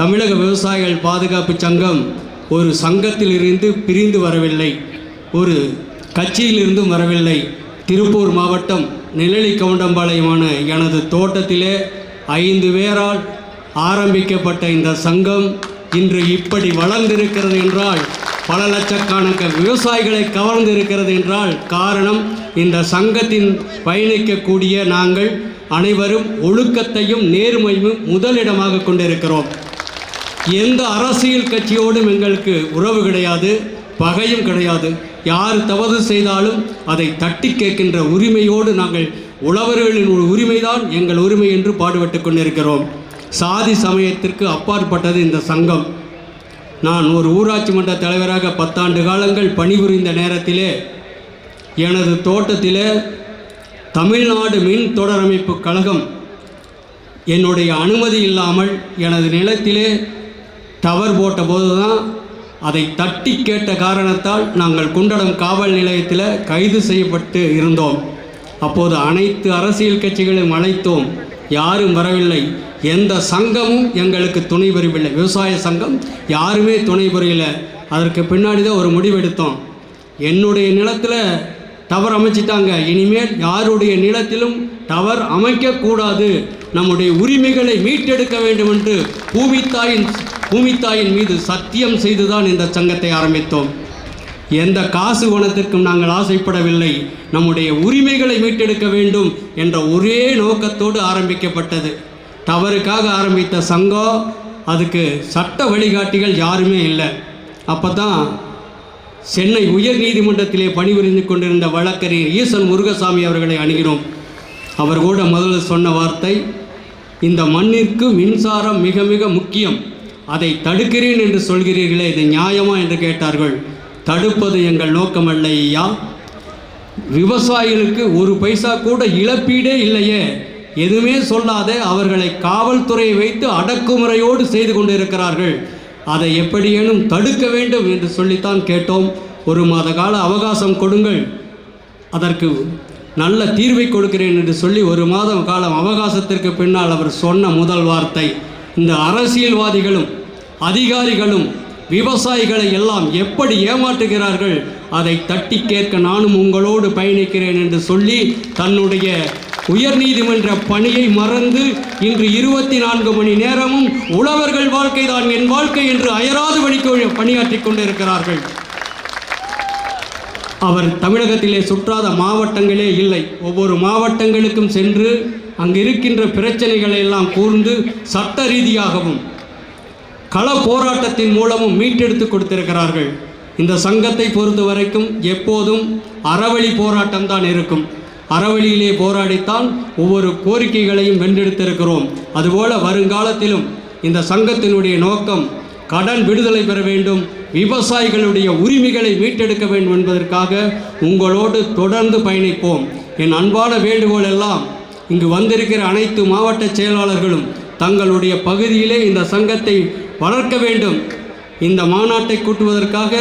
தமிழக விவசாயிகள் பாதுகாப்பு சங்கம் ஒரு சங்கத்திலிருந்து பிரிந்து வரவில்லை. ஒரு கட்சியிலிருந்தும் வரவில்லை. திருப்பூர் மாவட்டம் நிழலி கவுண்டம்பாளையமான எனது தோட்டத்திலே ஐந்து பேரால் ஆரம்பிக்கப்பட்ட இந்த சங்கம் இன்று இப்படி வளர்ந்திருக்கிறது என்றால் பல லட்சக்கணக்க விவசாயிகளை கவர்ந்திருக்கிறது என்றால் காரணம் இந்த சங்கத்தின் பயணிக்கக்கூடிய நாங்கள் அனைவரும் ஒழுக்கத்தையும் நேர்மையும் முதலிடமாக கொண்டிருக்கிறோம். எந்த அரசியல் கட்சியோடும் எங்களுக்கு உறவு கிடையாது பகையும் கிடையாது. யார் தவறு செய்தாலும் அதை தட்டி கேட்கின்ற உரிமையோடு நாங்கள் உழவர்களின் ஒரு உரிமைதான் எங்கள் உரிமை என்று பாடுபட்டு கொண்டிருக்கிறோம். சாதி சமயத்திற்கு அப்பாற்பட்டது இந்த சங்கம். நான் ஒரு ஊராட்சி மன்ற தலைவராக பத்தாண்டு காலங்கள் பணிபுரிந்த நேரத்திலே எனது தோட்டத்திலே தமிழ்நாடு மின் தொடரமைப்பு கழகம் என்னுடைய அனுமதி இல்லாமல் எனது நிலத்திலே டவர் போட்டபோது தான் அதை தட்டி கேட்ட காரணத்தால் நாங்கள் குண்டடம் காவல் நிலையத்தில் கைது செய்யப்பட்டு இருந்தோம். அப்போது அனைத்து அரசியல் கட்சிகளையும் அழைத்தோம். யாரும் வரவில்லை. எந்த சங்கமும் எங்களுக்கு துணை புரியவில்லை. விவசாய சங்கம் யாருமே துணை புரியல. அதற்கு பின்னாடி தான் ஒரு முடிவெடுத்தோம் என்னுடைய நிலத்தில் டவர் அமைச்சிட்டாங்க. இனிமேல் யாருடைய நிலத்திலும் டவர் அமைக்கக்கூடாது. நம்முடைய உரிமைகளை மீட்டெடுக்க வேண்டும் என்று பூமித்தாயின் பூமித்தாயின் மீது சத்தியம் செய்துதான் இந்த சங்கத்தை ஆரம்பித்தோம். எந்த காசு குணத்திற்கும் நாங்கள் ஆசைப்படவில்லை. நம்முடைய உரிமைகளை மீட்டெடுக்க வேண்டும் என்ற ஒரே நோக்கத்தோடு ஆரம்பிக்கப்பட்டது. தவறுக்காக ஆரம்பித்த சங்கம் அதுக்கு சட்ட வழிகாட்டிகள் யாருமே இல்லை. அப்போ தான் சென்னை உயர் நீதிமன்றத்திலே பணிபுரிந்து கொண்டிருந்த வழக்கறிஞர் ஈசன் முருகசாமி அவர்களை அணுகினோம் அவர் கூட முதல்ல சொன்ன வார்த்தை இந்த மண்ணிற்கு மின்சாரம் மிக மிக முக்கியம். அதை தடுக்கிறேன் என்று சொல்கிறீர்களே இது நியாயமா என்று கேட்டார்கள். தடுப்பது எங்கள் நோக்கமல்ல ஐயா விவசாயிகளுக்கு ஒரு பைசா கூட இழப்பீடே இல்லையே. எதுவுமே சொல்லாத அவர்களை காவல்துறையை வைத்து அடக்குமுறையோடு செய்து கொண்டிருக்கிறார்கள். அதை எப்படியேனும் தடுக்க வேண்டும் என்று சொல்லித்தான் கேட்டோம். ஒரு மாத கால அவகாசம் கொடுங்கள். அதற்கு நல்ல தீர்வை கொடுக்கிறேன் என்று சொல்லி ஒரு மாதம் காலம் அவகாசத்திற்கு பின்னால் அவர் சொன்ன முதல் வார்த்தை. இந்த அரசியல்வாதிகளும் அதிகாரிகளும் விவசாயிகளை எல்லாம் எப்படி ஏமாற்றுகிறார்கள் அதை தட்டி கேட்க நானும் உங்களோடு பயணிக்கிறேன் என்று சொல்லி தன்னுடைய உயர்நீதிமன்ற பணியை மறந்து இன்று இருபத்தி நான்கு மணி நேரமும் உழவர்கள் வாழ்க்கைதான் என் வாழ்க்கை என்று அயராது பணிக்க பணியாற்றிக் கொண்டிருக்கிறார்கள். அவர் தமிழகத்திலே சுற்றாத மாவட்டங்களே இல்லை. ஒவ்வொரு மாவட்டங்களுக்கும் சென்று அங்கு இருக்கின்ற பிரச்சனைகளை எல்லாம் கூர்ந்து சட்ட ரீதியாகவும் கள போராட்டத்தின் மூலமும் மீட்டெடுத்து கொடுத்திருக்கிறார்கள். இந்த சங்கத்தை பொறுத்த வரைக்கும் எப்போதும் அறவழி போராட்டம் தான் இருக்கும். அறவழியிலே போராடித்தான் ஒவ்வொரு கோரிக்கைகளையும் வென்றெடுத்திருக்கிறோம். அதுபோல வருங்காலத்திலும் இந்த சங்கத்தினுடைய நோக்கம் கடன் விடுதலை பெற வேண்டும் விவசாயிகளுடைய உரிமைகளை மீட்டெடுக்க வேண்டும் என்பதற்காக உங்களோடு தொடர்ந்து பயணிப்போம். என் அன்பான வேண்டுகோள் எல்லாம் இங்கு வந்திருக்கிற அனைத்து மாவட்ட செயலாளர்களும் தங்களுடைய பகுதியிலே இந்த சங்கத்தை வளர்க்க வேண்டும். இந்த மாநாட்டை கூட்டுவதற்காக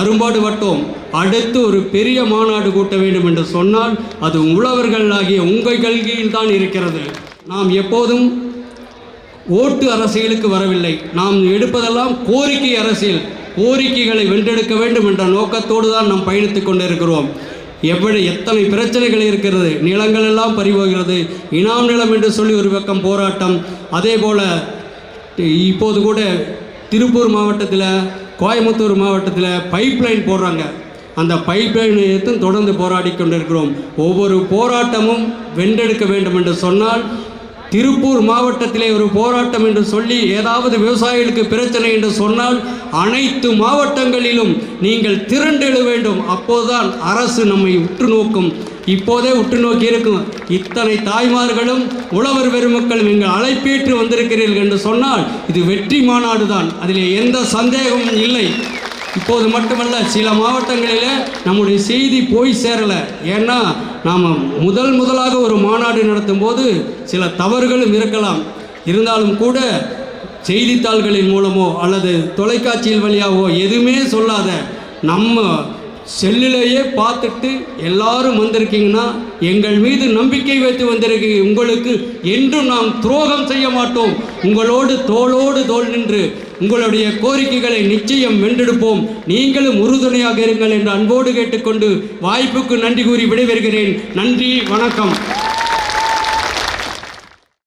அரும்பாடுபட்டோம். அடுத்து ஒரு பெரிய மாநாடு கூட்ட வேண்டும் என்று சொன்னால் அது உழவர்கள் ஆகிய உங்கள் கல்வியில் தான் இருக்கிறது. நாம் எப்போதும் ஓட்டு அரசியலுக்கு வரவில்லை. நாம் எடுப்பதெல்லாம் கோரிக்கை அரசியல். கோரிக்கைகளை வென்றெடுக்க வேண்டும் என்ற நோக்கத்தோடு தான் நாம் பயணித்துக் கொண்டிருக்கிறோம். எப்படி எத்தனை பிரச்சனைகள் இருக்கிறது. நிலங்கள் எல்லாம் பறிபோகிறது. இனாம் நிலம் என்று சொல்லி ஒரு பக்கம் போராட்டம். அதே போல் இப்போது கூட திருப்பூர் மாவட்டத்தில் கோயம்புத்தூர் மாவட்டத்தில் பைப்லைன் போடுறாங்க. அந்த பைப் லைனையத்தும் தொடர்ந்து போராடி கொண்டிருக்கிறோம். ஒவ்வொரு போராட்டமும் வென்றெடுக்க வேண்டும் என்று சொன்னால் திருப்பூர் மாவட்டத்திலே ஒரு போராட்டம் என்று சொல்லி ஏதாவது விவசாயிகளுக்கு பிரச்சனை என்று சொன்னால் அனைத்து மாவட்டங்களிலும் நீங்கள் திரண்டெழ வேண்டும். அப்போதுதான் அரசு நம்மை உற்று நோக்கும். இப்போதே உற்று நோக்கி இருக்கும். இத்தனை தாய்மார்களும் உழவர் பெருமக்களும் நீங்கள் அழைப்பேற்று வந்திருக்கிறீர்கள் என்று சொன்னால் இது வெற்றி மாநாடு தான் அதில் எந்த சந்தேகமும் இல்லை. இப்போது மட்டுமல்ல சில மாவட்டங்களில் நம்முடைய செய்தி போய் சேரலை. ஏன்னா நாம் முதல் முதலாக ஒரு மாநாடு நடத்தும் போது சில தவறுகளும் இருக்கலாம். இருந்தாலும் கூட செய்தித்தாள்களின் மூலமோ அல்லது தொலைக்காட்சியில் வழியாகவோ எதுவுமே சொல்லாத நம்ம செல்லிலேயே பார்த்துட்டு எல்லாரும் வந்திருக்கீங்கன்னா எங்கள் மீது நம்பிக்கை வைத்து வந்திருக்கீங்க உங்களுக்கு என்றும் நாம் துரோகம் செய்ய மாட்டோம். உங்களோடு தோளோடு தோள் நின்று உங்களுடைய கோரிக்கைகளை நிச்சயம் வென்றெடுப்போம் நீங்களும் உறுதுணையாக இருங்கள் என்று அன்போடு கேட்டுக்கொண்டு வாய்ப்புக்கு நன்றி கூறி விடைபெறுகிறேன். நன்றி வணக்கம்.